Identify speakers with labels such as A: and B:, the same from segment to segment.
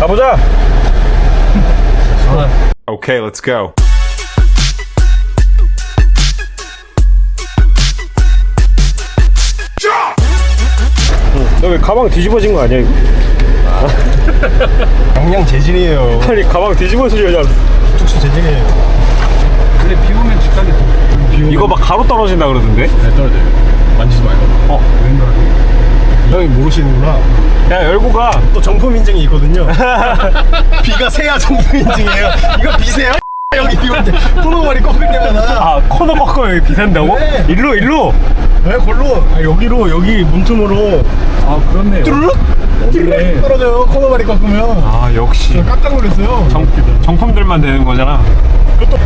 A: 가보자.
B: Okay, let's go.
A: 너 왜 가방 뒤집어진 거 아니야? 이거?
C: 양양 재질이에요.
A: 아니 가방 뒤집어지려
C: 뚝수 재질이에요.
D: 근데 비 오면 직각이
A: 이거 막 가로 떨어진다 그러던데?
D: 네, 떨어져요. 만지지 말고. 어, 웬걸.
C: 형이 모르시는구나.
A: 야 열고 가.
C: 또 정품 인증이 있거든요. 비가 새야 정품 인증이에요. 이거 비세요? 여기 비 올때 코너머리 꺾을 때마다
A: 아 코너 꺾어 여기 비싼다고?
C: 네.
A: 일로 일로.
C: 왜 골로 아, 여기로 여기 문틈으로
D: 아, 그렇네요.
C: 뚜루룩
D: 네.
C: 떨어져요 코너머리 꺾으면
A: 아 역시
C: 깜짝 놀랐어요.
A: 정, 정품들만 되는 거잖아.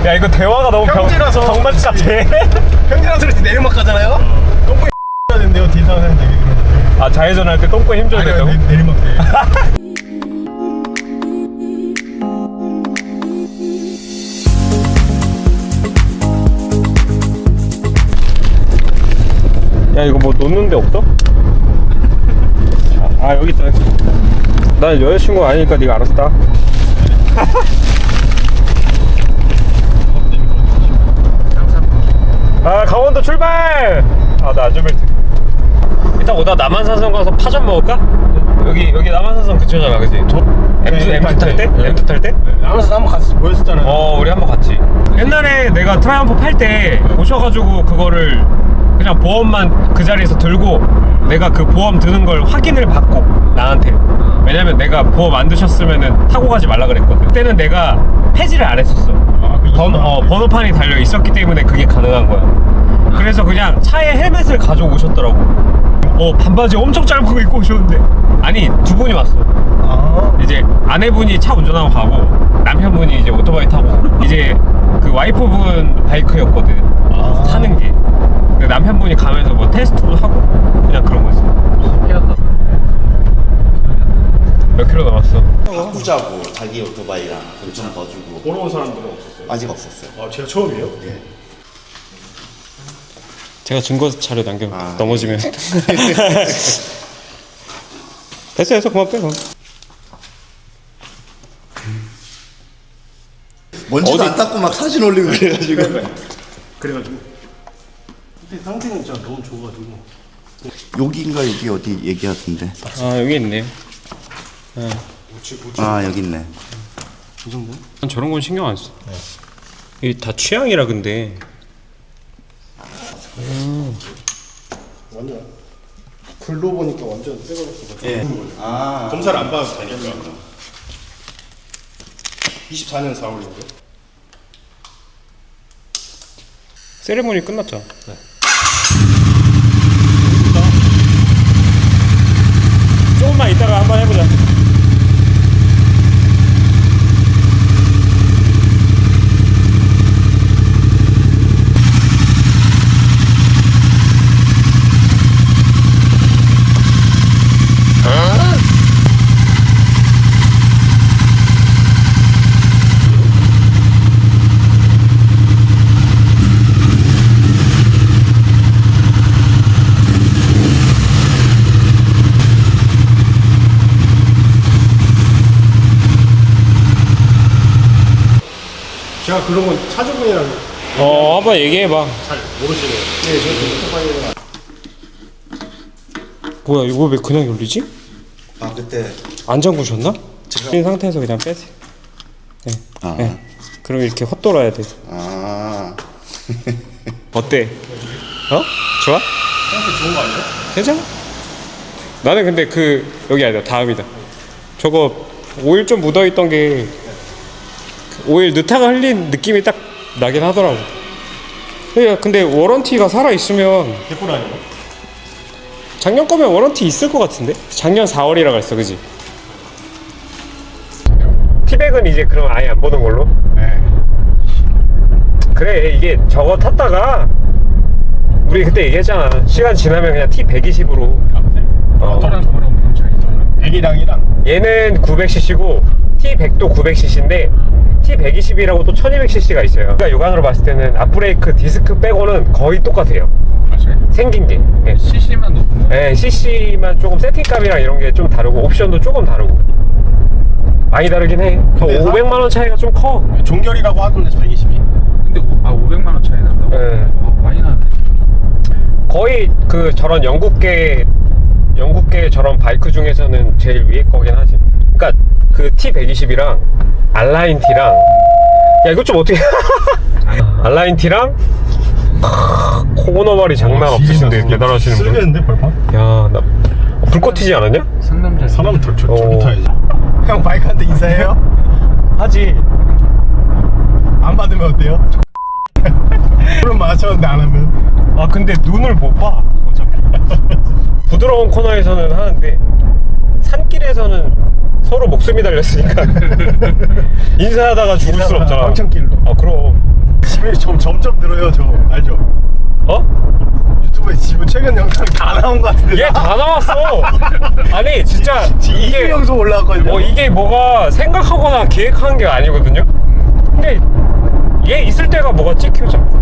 A: 야 이거 대화가 너무 병,
C: 평지라서.
A: 정말 같아.
C: 평진한 소리 내리막 가잖아요. 똥 뒤에 사는 얘기 들었는데.
A: 아 좌회전 할 때 똥꼬에 힘줘야 된다고?
C: 내- 내리막 때.
A: 야 이거 뭐 놓는 데 없어? 아 여기 있다. 난 여자친구 아니니까 네가 알아서 따. 아 강원도 출발! 아나 안전벨트. 이따 오다 남한산성 가서 파전 먹을까? 여기 여기 남한산성 그쪽잖아, 그지? M2
C: 네,
A: M2 탈 때?
C: 네.
A: M2 탈 때?
C: 나면서 한번 같이 보였었잖아요.
A: 어 우리 한번 같이 옛날에 내가 트라이언프 팔 때 오셔가지고 그거를 그냥 보험만 그 자리에서 들고 내가 그 보험 드는 걸 확인을 받고 나한테 왜냐면 내가 보험 안 드셨으면은 타고 가지 말라 그랬거든 그때는 내가 폐지를 안 했었어
C: 아, 그
A: 번호, 어, 번호판이 달려 있었기 때문에 그게 가능한 거야 그래서 그냥 차에 헬멧을 가져오셨더라고 어 반바지 엄청 짧은 거 입고 오셨는데 아니 두 분이 왔어
C: 아,
A: 이제 아내분이 차 운전하고 가고 남편분이 이제 오토바이 타고 이제 그 와이프분 바이크였거든
C: 아.
A: 타는 게 그 남편분이 가면서 뭐 테스트도 하고 그냥 그런 거지 몇 킬로 남았어?
E: 바꾸자고 자기 오토바이랑 돈좀더 주고
C: 보러 온 사람들은 없었어요.
E: 아직 없었어요.
C: 아, 제가 처음이에요?
E: 예.
A: 제가 증거 자료 남겨
E: 아,
A: 넘어지면 됐어 됐어 그만 빼 그만.
E: 먼지도
A: 어디-
E: 안 닦고 막 사진 올리고 그래가지고
C: 그래가지고. 근데 상태는 진짜 너무 좋아가지고.
E: 여기인가 여기 어디 얘기하던데.
A: 아 여기 있네요
E: 아 여기 있네.
A: 난 저런 건 신경 안 써. 이게 다 취향이라 근데
C: 완전. 글로 보니까 완전 새거였어.
E: 예. 아
C: 검사를 안 받아도 되니까. 24년 4월이고요.
A: 세레모니 끝났잖아. 조금만 이따가 한번 해보자.
C: 제가 그러면 차주분이랑
A: 어, 한번 얘기해봐.
C: 잘 모르시네요. 네, 저도 오토바이랑.
A: 뭐야, 이거 왜 그냥 열리지?
E: 아 그때
A: 안 잠그셨나? 이 상태에서 그냥 빼세요.
E: 아,
A: 네. 그럼 이렇게 헛돌아야 돼.
E: 아
A: 어때? 어? 좋아?
C: 상태 좋은 거 아니에요?
A: 괜찮아? 나는 근데 그 여기 아니다 다음이다. 저거 오일 좀 묻어있던 게그 오일 느타가 흘린 느낌이 딱 나긴 하더라고. 그러니까 근데 워런티가 살아 있으면
C: 개뿔 아니에요?
A: 작년 거면 워런티 있을 것 같은데? 작년 4월이라 그랬어, 그지? 티백은 이제 그럼 아예 안 보는 걸로?
C: 네.
A: 그래 이게 저거 탔다가 우리 그때 얘기했잖아 시간 지나면 그냥 T120으로 어.
D: 다른 거랑 무슨 차이 있잖아요.
C: 애기랑이랑
A: 얘는 900cc고 T100도 900cc인데 T120이라고 또 1200cc가 있어요 그러니까 육안으로 봤을 때는 앞브레이크 디스크 빼고는 거의 똑같아요
D: 맞아요?
A: 생긴 게 예.
D: CC만 높은 거.
A: 예, CC만 조금 세팅감이랑 이런 게 좀 다르고 옵션도 조금 다르고 많이 다르긴 해. 그
C: 근데 사-
A: 500만 원 차이가 좀 커.
C: 종결이라고 하던데 120이.
D: 근데 오- 아 500만 원 차이 난다고?
A: 네.
D: 와, 많이 나네.
A: 거의 그 저런 영국계 영국계 저런 바이크 중에서는 제일 위에 거긴 하지. 그러니까 그 T120이랑 알라인 T랑 야 이것 좀 어떻게 알라인 T랑 코너발이 장난 없으신데 배달하시는 분.
C: 쓰겠는데 벌판?
A: 야 나 불꽃 튀지 않았냐?
D: 상남자.
C: 사람 더 저,
A: 어.
C: 저기 타야지. 형 바이크한테 인사해요?
A: 하지.
C: 안 받으면 어때요? 그럼 맞췄는데 안 하면.
A: 아 근데 눈을 못 봐. 어차피. 부드러운 코너에서는 하는데 산길에서는 서로 목숨이 달렸으니까 인사하다가 죽을 수 없잖아.
C: 황천길로.
A: 아 그럼.
C: 집에 좀 점점 늘어요 저 알죠?
A: 어?
C: 유튜브에 지금 최근 영상 다 나온 것 같은데.
A: 얘 다 나왔어. 아니 진짜
C: 지금
A: 이게
C: 이게 영상 올라왔거든요.
A: 어 이게 뭐가 생각하거나 계획한 게 아니거든요. 근데 얘 있을 때가 뭐가 찍혀 자꾸.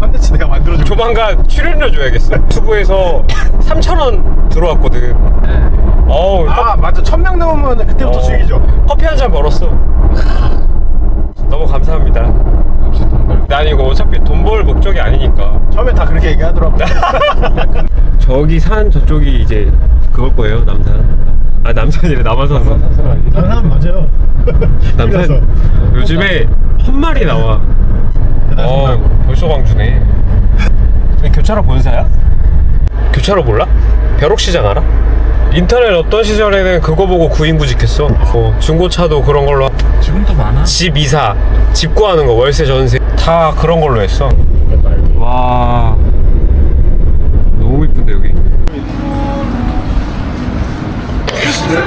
C: 컨텐츠 내가 만들어줄
A: 조만간 출연료 줘야겠어. 유튜브에서 3천 원 들어왔거든. 어우
C: 아 맞아 천명 넘으면 그때부터
A: 어,
C: 수익이죠.
A: 커피 한 잔 벌었어. 너무 감사합니다.
D: 돈 벌?
A: 난 이거 어차피 돈 벌 목적이 아니니까.
C: 처음에 다 그렇게 얘기하더라고.
A: 저기 산 저쪽이 이제 그걸 거예요 남산. 아 남산이래 남한산.
C: 사람 맞아요.
A: 남산. 요즘에 한 마리 나와. 어 벌써 광주네. 교차로 본사야? 교차로 몰라? 벼룩시장 알아? 인터넷 어떤 시절에는 그거 보고 구인구직했어. 뭐 중고차도 그런 걸로
D: 지금도 많아.
A: 집 이사, 집 구하는 거, 월세 전세 다 그런 걸로 했어. 와, 너무 이쁜데 여기.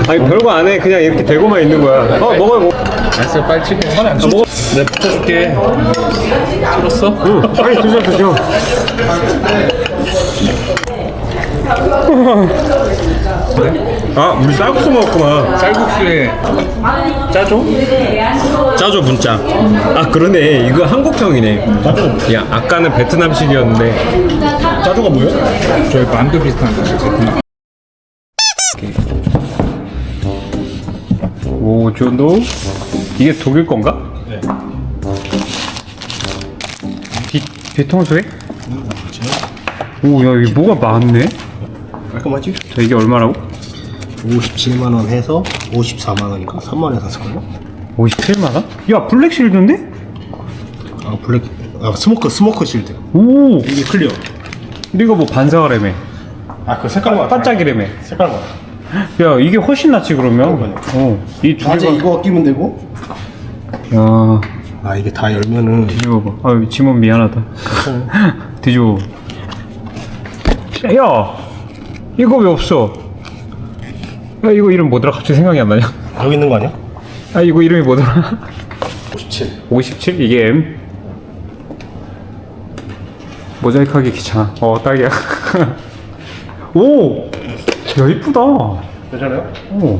A: 아니 별거 안 해. 그냥 이렇게 대고만 있는 거야. 어 먹어요 먹어.
D: 알았어, 빨리 치게.
A: 아, 먹어.
D: 내가 붙여줄게. 찍었어?
A: 응, 빨리 드셔 드셔. 아, 우리 쌀국수 먹었구나.
D: 쌀국수에 짜줘?
A: 짜조 문자. 아 그러네. 이거 한국형이네. 야 아까는 베트남식이었는데.
C: 짜조가 뭐예요?
D: 저희 만두 비슷한 거. 있거든.
A: 오조노 이게 독일 건가?
C: 네.
A: 비 비통소에? 오야 여기 뭐가 많네.
C: 깔끔하지?
A: 자 이게 얼마라고?
C: 57만 원 해서 54만 원인가? 3만 원에 샀을걸요?
A: 57만 원? 야 블랙 실드인데?
C: 아 블랙 아 스모커 스모커 실드.
A: 오.
C: 이게 클리어.
A: 근데 이거 뭐 반사가래매.
C: 아 그 색깔만
A: 반짝이래매.
C: 색깔만.
A: 야 이게 훨씬 낫지 그러면.
C: 그러니까요.
A: 어. 이 두
C: 낮에
A: 개가.
C: 이거 끼면 되고.
A: 야
C: 아 이게 다 열면은
A: 뒤집어봐. 아유 지문 미안하다. 뒤집어. 야 이거 왜 없어? 야 이거 이름 뭐더라? 갑자기 생각이 안 나냐?
C: 여기 있는 거 아니야?
A: 아 이거 이름이 뭐더라?
C: 57.
A: 57 이게 M. 모자이크 하기 귀찮아. 어 딱이야. 오, 야 이쁘다.
C: 괜찮아요?
A: 오.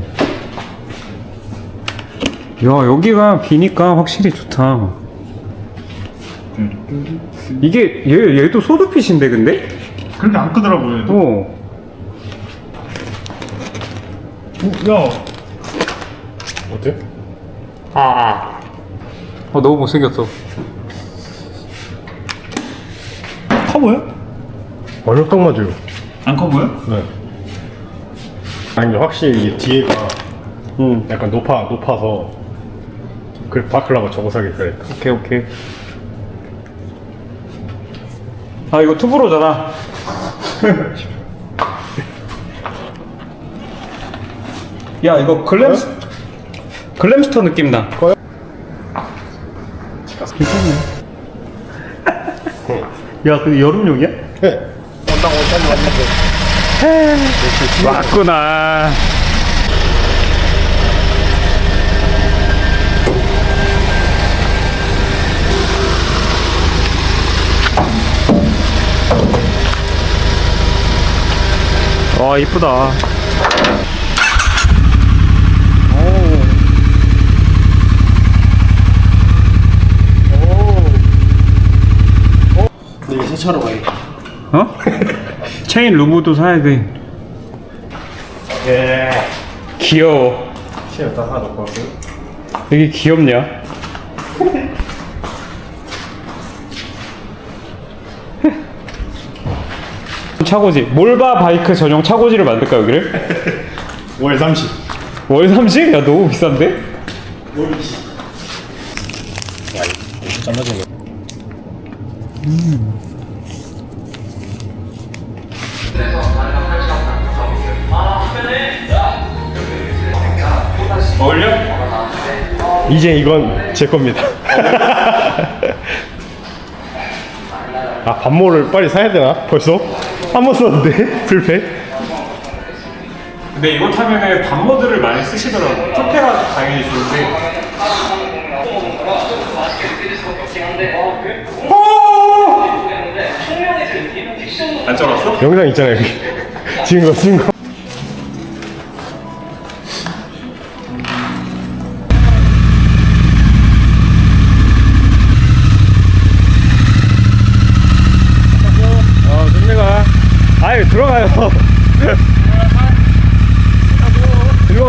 A: 야 여기가 비니까 확실히 좋다. 이게 얘 얘도 소드핏인데 근데?
C: 그렇게 안 크더라고요. 얘도.
A: 어.
C: 야. 어때?
A: 아. 어 너무 못생겼어.
C: 커 보여? 완전 딱 맞아요.
A: 안 커 보여?
C: 네. 아니 근데 확실히 이게 뒤에가
A: 응.
C: 약간 높아 높아서 그 바클라가 저거 사기 그래.
A: 오케이 오케이. 아 이거 투브로잖아. 야 이거 글램스 글램스터 느낌 나.
C: 꺼요?
A: 괜찮네. 야 근데 여름용이야?
C: 네. 원당 원tan이 왔는데.
A: 왔구나. 와 이쁘다.
C: 근데 이게 세차로 가야 돼.
A: 어? 체인 루브도 사야 돼.
C: 예.
A: 귀여워.
C: 시에 다 하나 넣고 왔어요?
A: 되게 귀엽냐? 차고지 몰바 바이크 전용 차고지를 만들까 여기를?
C: 월 30.
A: 월 30? 야 너무 비싼데?
C: 월 20.
D: 잘라진 거.
A: 어
C: 이제 이건 제 겁니다. 아 반모를 빨리 사야 되나? 벌써? 한 번 썼는데 불펜?
A: 근데 이거 타면은 단모드를 많이 쓰시더라고 투페가 당연히 좋은데 안 쩔었어?
C: 영상 있잖아요 여기. 지금 거 지금 거.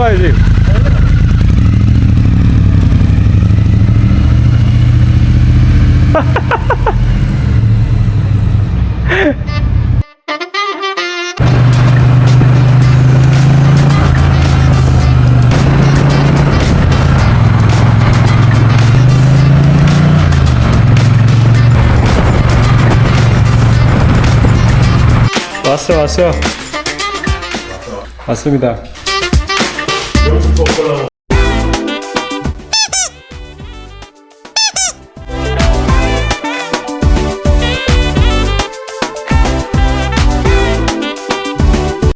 A: 가야지. 왔어 왔어. 왔습니다